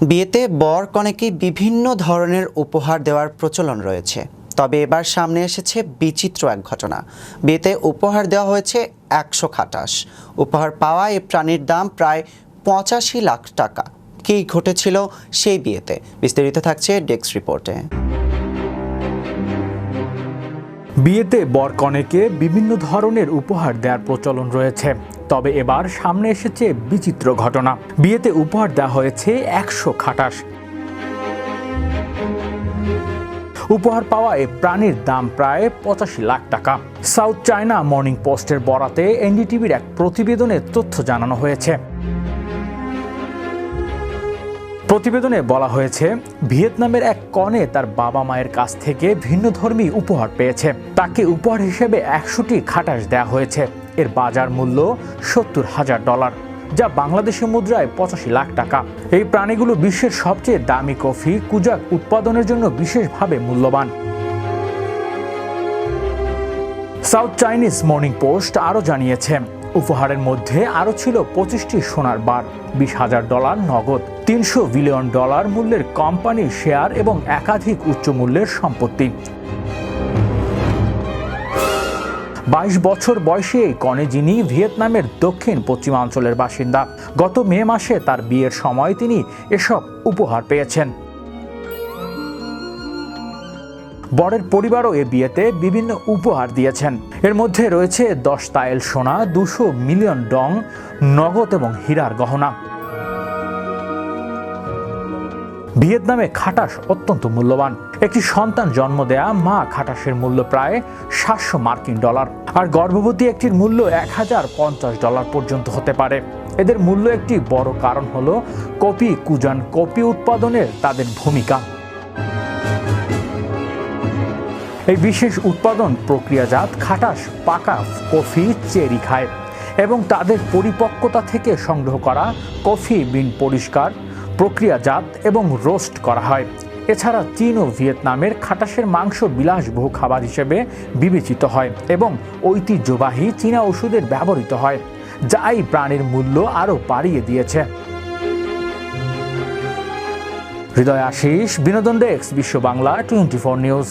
বিয়েতে বর কনেকে বিভিন্ন ধরনের উপহার দেওয়ার প্রচলন রয়েছে। তবে এবার সামনে এসেছে বিচিত্র এক ঘটনা। বিয়েতে উপহার দেওয়া হয়েছে একশো খাটাশ। উপহার পাওয়া এ প্রাণীর দাম প্রায় পঁচাশি লাখ টাকা। কী ঘটেছিল সেই বিয়েতে? বিস্তারিত থাকছে ডেস্ক রিপোর্টে। বিয়েতে বর কনেকে বিভিন্ন ধরনের উপহার দেওয়ার প্রচলন রয়েছে। তবে এবার সামনে এসেছে বিচিত্র ঘটনা। বিয়েতে উপহার দেওয়া হয়েছে একশো খাটাস উপহার পাওয়া এই প্রাণীর দাম প্রায় পঁচাশি লাখ টাকা। সাউথ চায়না মর্নিং পোস্টের বরাতে এনডিটিভির এক প্রতিবেদনে তথ্য জানানো হয়েছে। প্রতিবেদনে বলা হয়েছে, ভিয়েতনামের এক কনে তার বাবা মায়ের কাছ থেকে ভিন্নধর্মী উপহার পেয়েছে। তাকে উপহার হিসেবে একশোটি খাটাস দেওয়া হয়েছে। এর বাজার মূল্য সত্তর হাজার ডলার, যা বাংলাদেশি মুদ্রায় পঁচাশি লাখ টাকা। এই প্রাণীগুলো বিশ্বের সবচেয়ে দামি কফি, কুজাক উৎপাদনের জন্য বিশেষভাবে মূল্যবান। সাউথ চাইনিজ মর্নিং পোস্ট আরও জানিয়েছে উপহারের মধ্যে আরও ছিল পঁচিশটি সোনার বার, বিশ হাজার ডলার নগদ, তিনশো বিলিয়ন ডলার মূল্যের কোম্পানির শেয়ার এবং একাধিক উচ্চ মূল্যের সম্পত্তি। বাইশ বছর বয়সে কনে যিনি ভিয়েতনামের দক্ষিণ পশ্চিমাঞ্চলের বাসিন্দা। গত মে মাসে তার বিয়ের সময় তিনি এসব উপহার পেয়েছেন। বরের পরিবারও এ বিয়েতে বিভিন্ন উপহার দিয়েছেন। এর মধ্যে রয়েছে দশ তায়েল সোনা, দুশো মিলিয়ন ডং, নগদ এবং হীরার গহনা। ভিয়েতনামে খাটাস অত্যন্ত মূল্যবান। একটি সন্তান জন্ম দেয়া মা খাটাসের মূল্য প্রায় সাতশো মার্কিন ডলার। আর গর্ভবতী একটির মূল্য এক হাজার পঞ্চাশ ডলার পর্যন্ত হতে পারে। এদের মূল্য একটি বড় কারণ হলো কপি কুজান কপি উৎপাদনের তাদের ভূমিকা। এই বিশেষ উৎপাদন প্রক্রিয়াজাত খাটাস পাকা কফি, চেরি খায় এবং তাদের পরিপক্কতা থেকে সংগ্রহ করা কফি বিন পরিষ্কার, প্রক্রিয়াজাত এবং রোস্ট করা হয়। এছাড়া চীন ও ভিয়েতনামের খাটাসের মাংস বিলাসবহুল খাবার হিসেবে বিবেচিত হয় এবং ঐতিহ্যবাহী চীনা ওষুধের ব্যবহৃত হয়, যা এই প্রাণীর মূল্য আরও বাড়িয়ে দিয়েছে। হৃদয় আশিস, বিনোদন ডেস্ক, বিশ্ব বাংলা, টোয়েন্টি ফোর নিউজ।